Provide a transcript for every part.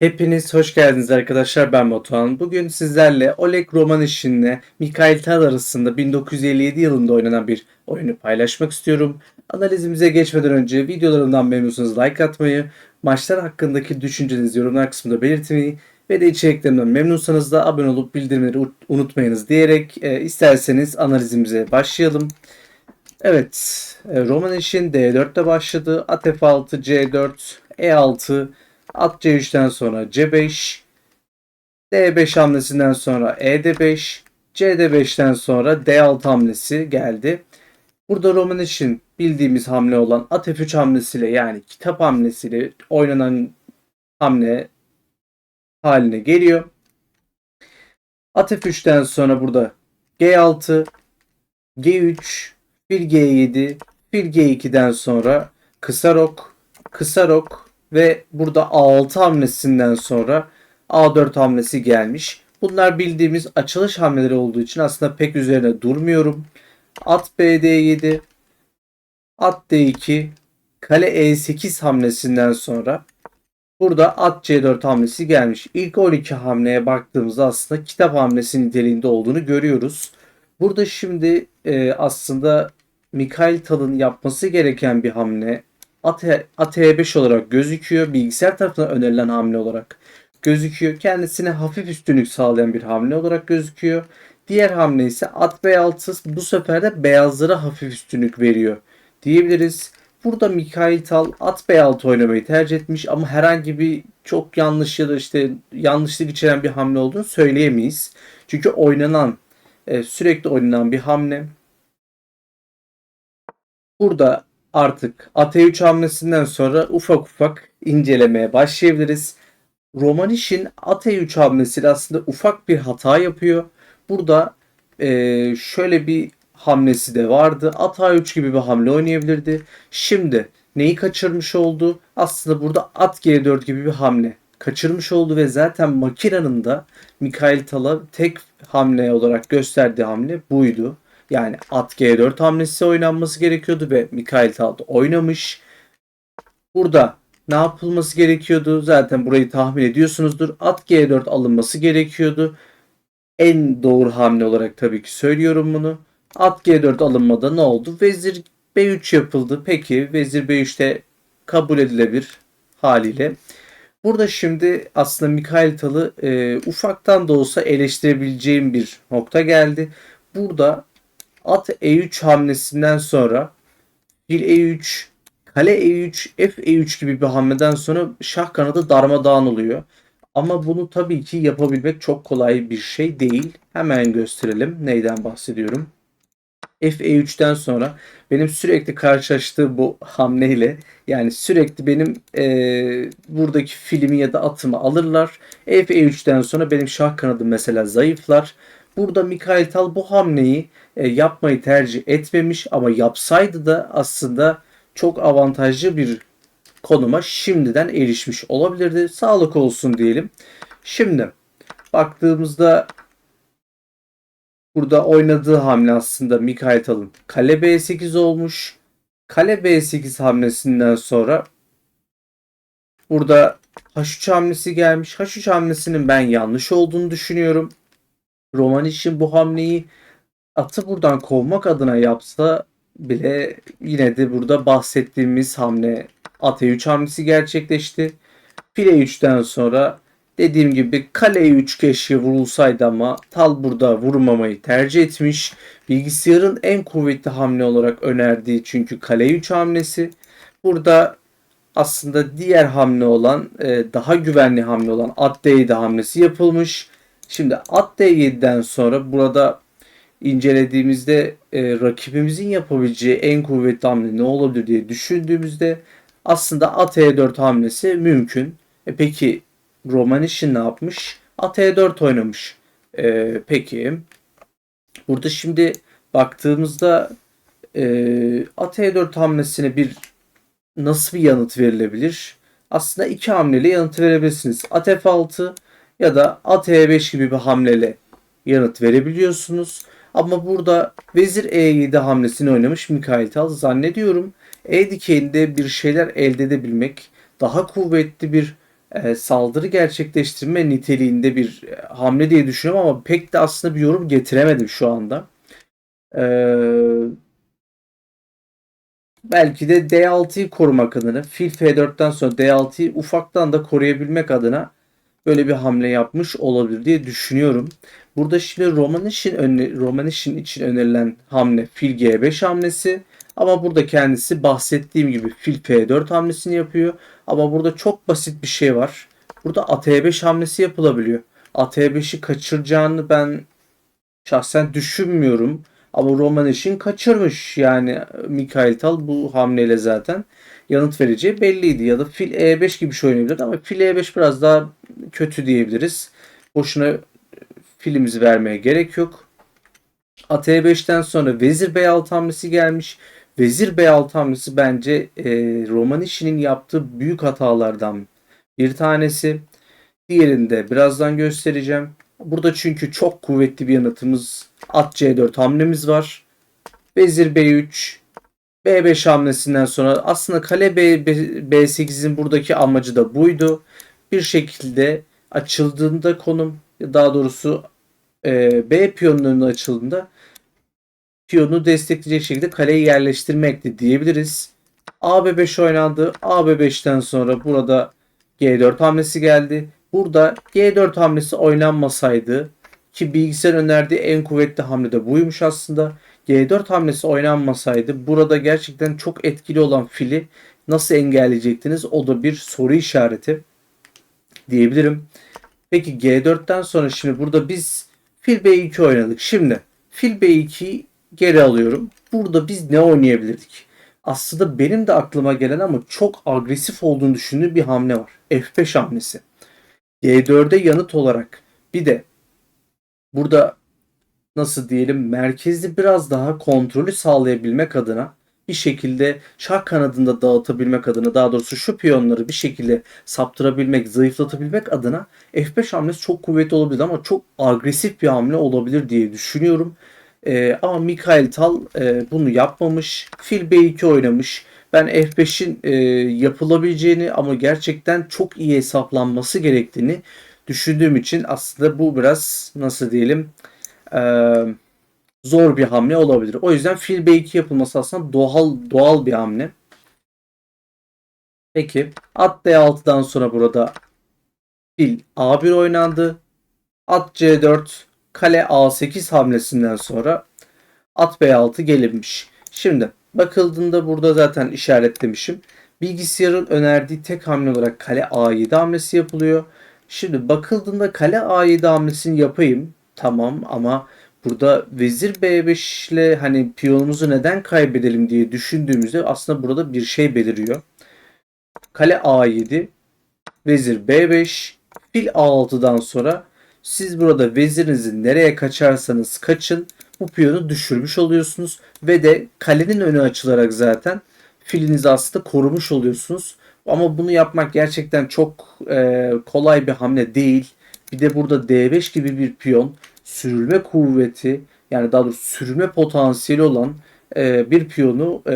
Hepiniz hoş geldiniz arkadaşlar ben Batuhan. Bugün sizlerle Oleg Romanish'inle Mikhail Tal arasında 1957 yılında oynanan bir oyunu paylaşmak istiyorum. Analizimize geçmeden önce videolarımdan memnunsanız like atmayı, maçlar hakkındaki düşüncenizi yorumlar kısmında belirtmeyi ve de içeriklerimden memnunsanız da abone olup bildirimleri ut- unutmayınız diyerek e, isterseniz analizimize başlayalım. Evet, e, Romanish'in D4'te başladı. At F6, C4, E6, At C3'ten sonra C5, D5 hamlesinden sonra ED5, CD5'ten sonra D6 hamlesi geldi. Burada Roman için bildiğimiz hamle olan at F3 hamlesiyle yani kitap hamlesiyle oynanan hamle haline geliyor. At F3'ten sonra burada G6, G3, fil G7, fil G2'den sonra kısa rok, kısa rok ve burada A6 hamlesinden sonra A4 hamlesi gelmiş. Bunlar bildiğimiz açılış hamleleri olduğu için aslında pek üzerine durmuyorum. At BD7, at D2, kale E8 hamlesinden sonra burada at C4 hamlesi gelmiş. İlk 12 hamleye baktığımızda aslında kitap hamlesi niteliğinde olduğunu görüyoruz. Burada şimdi e, aslında Mikhail Tal'ın yapması gereken bir hamle at, at E5 olarak gözüküyor. Bilgisayar tarafından önerilen hamle olarak gözüküyor. Kendisine hafif üstünlük sağlayan bir hamle olarak gözüküyor. Diğer hamle ise at B6 bu sefer de beyazlara hafif üstünlük veriyor diyebiliriz. Burada Mikhail Tal at B6 oynamayı tercih etmiş ama herhangi bir çok yanlış ya da işte yanlışlık içeren bir hamle olduğunu söyleyemeyiz. Çünkü oynanan e, sürekli oynanan bir hamle. Burada artık AT3 hamlesinden sonra ufak ufak incelemeye başlayabiliriz. Romanish'in AT3 hamlesiyle aslında ufak bir hata yapıyor. Burada e, şöyle bir hamlesi de vardı. At A3 gibi bir hamle oynayabilirdi. Şimdi neyi kaçırmış oldu? Aslında burada at G4 gibi bir hamle kaçırmış oldu ve zaten makinenin de Mikhail Tal'a tek hamle olarak gösterdiği hamle buydu. Yani at G4 hamlesi oynanması gerekiyordu ve Mikhail Tal da oynamış. Burada ne yapılması gerekiyordu? Zaten burayı tahmin ediyorsunuzdur. At G4 alınması gerekiyordu. En doğru hamle olarak tabii ki söylüyorum bunu. At G4 alınmada ne oldu? Vezir B3 yapıldı. Peki Vezir B3'te kabul edilebilir haliyle. Burada şimdi aslında Mikhail Tal'ı e, ufaktan da olsa eleştirebileceğim bir nokta geldi. Burada at E3 hamlesinden sonra fil E3, kale E3, F E3 gibi bir hamleden sonra şah kanadı darmadağın oluyor. Ama bunu tabii ki yapabilmek çok kolay bir şey değil. Hemen gösterelim neyden bahsediyorum. F-E3'ten sonra benim sürekli karşılaştığım bu hamleyle yani sürekli benim e, buradaki filmi ya da atımı alırlar. F-E3'ten sonra benim şah kanadım mesela zayıflar. Burada Mikhail Tal bu hamleyi e, yapmayı tercih etmemiş ama yapsaydı da aslında çok avantajlı bir konuma şimdiden erişmiş olabilirdi. Sağlık olsun diyelim. Şimdi baktığımızda burada oynadığı hamle aslında Mikhail Tal'ın kale B8 olmuş. Kale B8 hamlesinden sonra burada H3 hamlesi gelmiş. H3 hamlesinin ben yanlış olduğunu düşünüyorum. Roman için bu hamleyi atı buradan kovmak adına yapsa bile yine de burada bahsettiğimiz hamle at E3 hamlesi gerçekleşti. File 3'ten sonra dediğim gibi kale 3 keşke vurulsaydı ama Tal burada vurmamayı tercih etmiş. Bilgisayarın en kuvvetli hamle olarak önerdiği çünkü kale 3 hamlesi. Burada aslında diğer hamle olan e, daha güvenli hamle olan at D7 hamlesi yapılmış. Şimdi at D7'den sonra burada incelediğimizde e, rakibimizin yapabileceği en kuvvetli hamle ne olabilir diye düşündüğümüzde aslında at E4 hamlesi mümkün. E peki Romanish'in ne yapmış? At E4 oynamış. E, peki burada şimdi baktığımızda e, at E4 hamlesine bir nasıl bir yanıt verilebilir? Aslında iki hamleyle yanıt verebilirsiniz. At F6 ya da at E5 gibi bir hamleyle yanıt verebiliyorsunuz. Ama burada vezir E7 hamlesini oynamış Mikhail Tal. Zannediyorum E dikeyinde bir şeyler elde edebilmek, daha kuvvetli bir e, saldırı gerçekleştirme niteliğinde bir e, hamle diye düşünüyorum ama pek de aslında bir yorum getiremedim şu anda. Ee, belki de D6'yı korumak adına fil F4'ten sonra D6'yı ufaktan da koruyabilmek adına böyle bir hamle yapmış olabilir diye düşünüyorum. Burada şimdi önü, Romanish'in için önerilen hamle fil G5 hamlesi. Ama burada kendisi bahsettiğim gibi fil F4 hamlesini yapıyor. Ama burada çok basit bir şey var. Burada at E5 hamlesi yapılabiliyor. At E5'i kaçıracağını ben şahsen düşünmüyorum. Ama Romanish'in kaçırmış. Yani Mikail Tal bu hamleyle zaten yanıt vereceği belliydi. Ya da fil E5 gibi bir şey oynayabilirdi ama fil E5 biraz daha kötü diyebiliriz. Boşuna filimizi vermeye gerek yok. At E5'ten sonra Vezir B6 hamlesi gelmiş. Vezir B6 hamlesi bence e, Romanish'in yaptığı büyük hatalardan bir tanesi. Diğerini de birazdan göstereceğim. Burada çünkü çok kuvvetli bir yanıtımız at C4 hamlemiz var. Vezir B3 B5 hamlesinden sonra aslında kale B, B8'in buradaki amacı da buydu. Bir şekilde açıldığında konum daha doğrusu e, B piyonunun açıldığında piyonu destekleyecek şekilde kaleyi yerleştirmekti diyebiliriz. AB5 oynandı. AB5'ten sonra burada G4 hamlesi geldi. Burada G4 hamlesi oynanmasaydı ki bilgisayar önerdiği en kuvvetli hamle de buymuş aslında. G4 hamlesi oynanmasaydı burada gerçekten çok etkili olan fili nasıl engelleyecektiniz? O da bir soru işareti diyebilirim. Peki G4'ten sonra şimdi burada biz fil B2 oynadık. Şimdi fil B2'yi geri alıyorum. Burada biz ne oynayabilirdik? Aslında benim de aklıma gelen ama çok agresif olduğunu düşündüğüm bir hamle var. F5 hamlesi. G4'e yanıt olarak bir de burada nasıl diyelim merkezli biraz daha kontrolü sağlayabilmek adına bir şekilde şah kanadında dağıtabilmek adına daha doğrusu şu piyonları bir şekilde saptırabilmek, zayıflatabilmek adına F5 hamlesi çok kuvvetli olabilir ama çok agresif bir hamle olabilir diye düşünüyorum. Ee, ama Mikael Tal e, bunu yapmamış. Fil B2 oynamış. Ben F5'in e, yapılabileceğini ama gerçekten çok iyi hesaplanması gerektiğini düşündüğüm için aslında bu biraz nasıl diyelim eee zor bir hamle olabilir. O yüzden fil B2 yapılması aslında doğal doğal bir hamle. Peki at D6'dan sonra burada fil A1 oynandı. At C4 kale A8 hamlesinden sonra at B6 gelinmiş. Şimdi bakıldığında burada zaten işaretlemişim. Bilgisayarın önerdiği tek hamle olarak kale A7 hamlesi yapılıyor. Şimdi bakıldığında kale A7 hamlesini yapayım. Tamam ama burada vezir B5 ile hani piyonumuzu neden kaybedelim diye düşündüğümüzde aslında burada bir şey beliriyor. Kale A7, vezir B5, fil A6'dan sonra siz burada vezirinizi nereye kaçarsanız kaçın bu piyonu düşürmüş oluyorsunuz ve de kalenin önü açılarak zaten filinizi aslında korumuş oluyorsunuz. Ama bunu yapmak gerçekten çok e, kolay bir hamle değil. Bir de burada D5 gibi bir piyon sürülme kuvveti yani daha doğrusu sürülme potansiyeli olan e, bir piyonu e,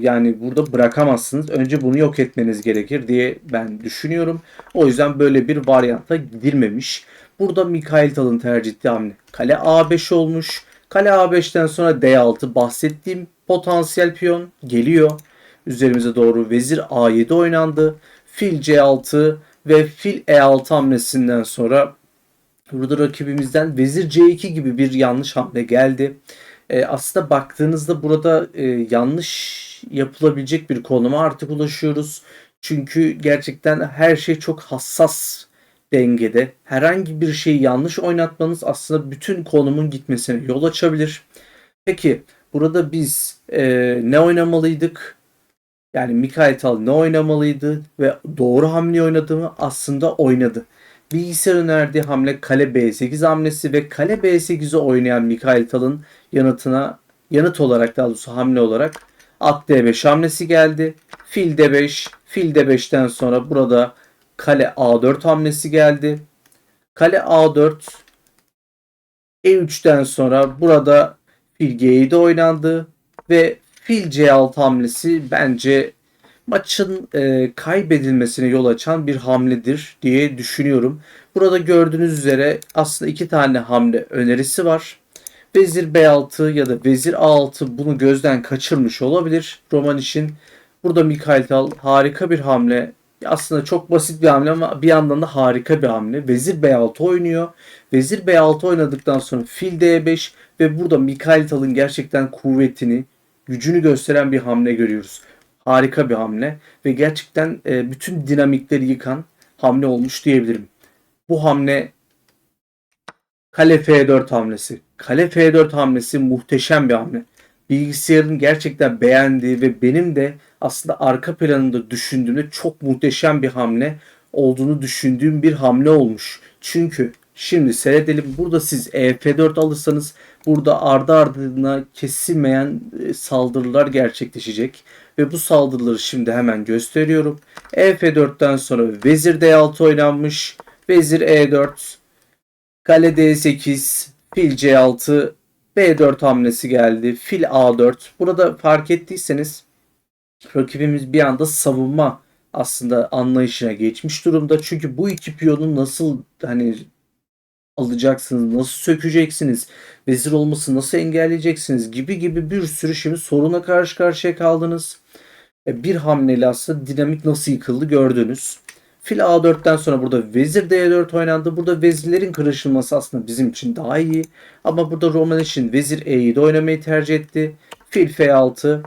yani burada bırakamazsınız. Önce bunu yok etmeniz gerekir diye ben düşünüyorum. O yüzden böyle bir varyanta gidilmemiş. Burada Mikail Tal'ın tercih ettiği hamle kale A5 olmuş. Kale A5'ten sonra D6 bahsettiğim potansiyel piyon geliyor. Üzerimize doğru vezir A7 oynandı. Fil C6 ve fil E6 hamlesinden sonra burada rakibimizden vezir C2 gibi bir yanlış hamle geldi. E, aslında baktığınızda burada e, yanlış yapılabilecek bir konuma artık ulaşıyoruz. Çünkü gerçekten her şey çok hassas dengede. Herhangi bir şeyi yanlış oynatmanız aslında bütün konumun gitmesine yol açabilir. Peki burada biz e, ne oynamalıydık? Yani Mikael Tal ne oynamalıydı ve doğru hamle oynadığımı aslında oynadı. Bilgisayar önerdiği hamle kale B8 hamlesi ve kale B8'i oynayan Mikael Tal'ın yanıtına yanıt olarak daha doğrusu hamle olarak at D5 hamlesi geldi. Fil D5, fil D5'ten sonra burada kale A4 hamlesi geldi. Kale A4 E3'ten sonra burada fil G7 oynandı ve fil C6 hamlesi bence maçın e, kaybedilmesine yol açan bir hamledir diye düşünüyorum. Burada gördüğünüz üzere aslında iki tane hamle önerisi var. Vezir B6 ya da Vezir A6 bunu gözden kaçırmış olabilir Roman için. Burada Mikhail Tal harika bir hamle. Aslında çok basit bir hamle ama bir yandan da harika bir hamle. Vezir B6 oynuyor. Vezir B6 oynadıktan sonra fil D5 ve burada Mikhail Tal'ın gerçekten kuvvetini, gücünü gösteren bir hamle görüyoruz. Harika bir hamle ve gerçekten e, bütün dinamikleri yıkan hamle olmuş diyebilirim. Bu hamle Kale F4 hamlesi. Kale F4 hamlesi muhteşem bir hamle. Bilgisayarın gerçekten beğendiği ve benim de aslında arka planında düşündüğümde çok muhteşem bir hamle olduğunu düşündüğüm bir hamle olmuş. Çünkü şimdi seyredelim. Burada siz EF4 alırsanız burada ardı ardına kesilmeyen e, saldırılar gerçekleşecek. Ve bu saldırıları şimdi hemen gösteriyorum. EF4'ten sonra Vezir D6 oynanmış. Vezir E4, Kale D8, fil C6, B4 hamlesi geldi. Fil A4. Burada fark ettiyseniz rakibimiz bir anda savunma aslında anlayışına geçmiş durumda. Çünkü bu iki piyonu nasıl hani alacaksınız, nasıl sökeceksiniz, vezir olması nasıl engelleyeceksiniz gibi gibi bir sürü şimdi soruna karşı karşıya kaldınız. E, Bir hamleyle aslında dinamik nasıl yıkıldı gördünüz. Fil A4'ten sonra burada vezir D4 oynandı. Burada vezirlerin kırışılması aslında bizim için daha iyi. Ama burada Roman için vezir E7 oynamayı tercih etti. Fil F6,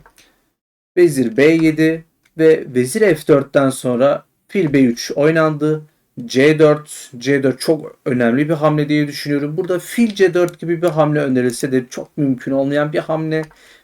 vezir B7 ve vezir F4'ten sonra fil B3 oynandı. C4, C4 çok önemli bir hamle diye düşünüyorum. Burada fil C4 gibi bir hamle önerilse de çok mümkün olmayan bir hamle.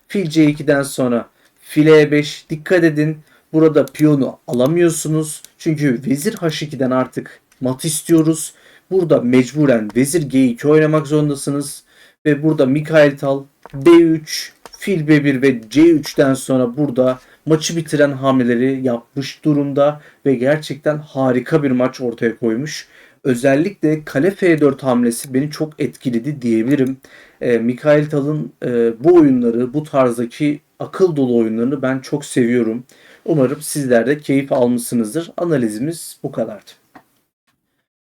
Fil C2'den sonra fil E5 dikkat edin. Burada piyonu alamıyorsunuz. Çünkü vezir H2'den artık mat istiyoruz. Burada mecburen vezir G2 oynamak zorundasınız. Ve burada Mikhail Tal D3, fil B1 ve C3'ten sonra burada maçı bitiren hamleleri yapmış durumda ve gerçekten harika bir maç ortaya koymuş. Özellikle kale F4 hamlesi beni çok etkiledi diyebilirim. E, Mikhail Tal'ın e, bu oyunları, bu tarzdaki akıl dolu oyunlarını ben çok seviyorum. Umarım sizler de keyif almışsınızdır. Analizimiz bu kadardı.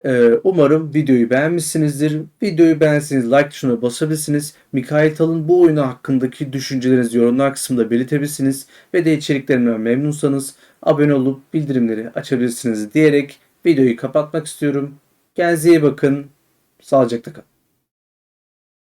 Ee, umarım videoyu beğenmişsinizdir. Videoyu beğenseniz like tuşuna basabilirsiniz. Mikail Tal'ın bu oyunu hakkındaki düşüncelerinizi yorumlar kısmında belirtebilirsiniz. Ve de içeriklerimden memnunsanız abone olup bildirimleri açabilirsiniz diyerek videoyu kapatmak istiyorum. Kendinize iyi bakın. Sağlıcakla kalın.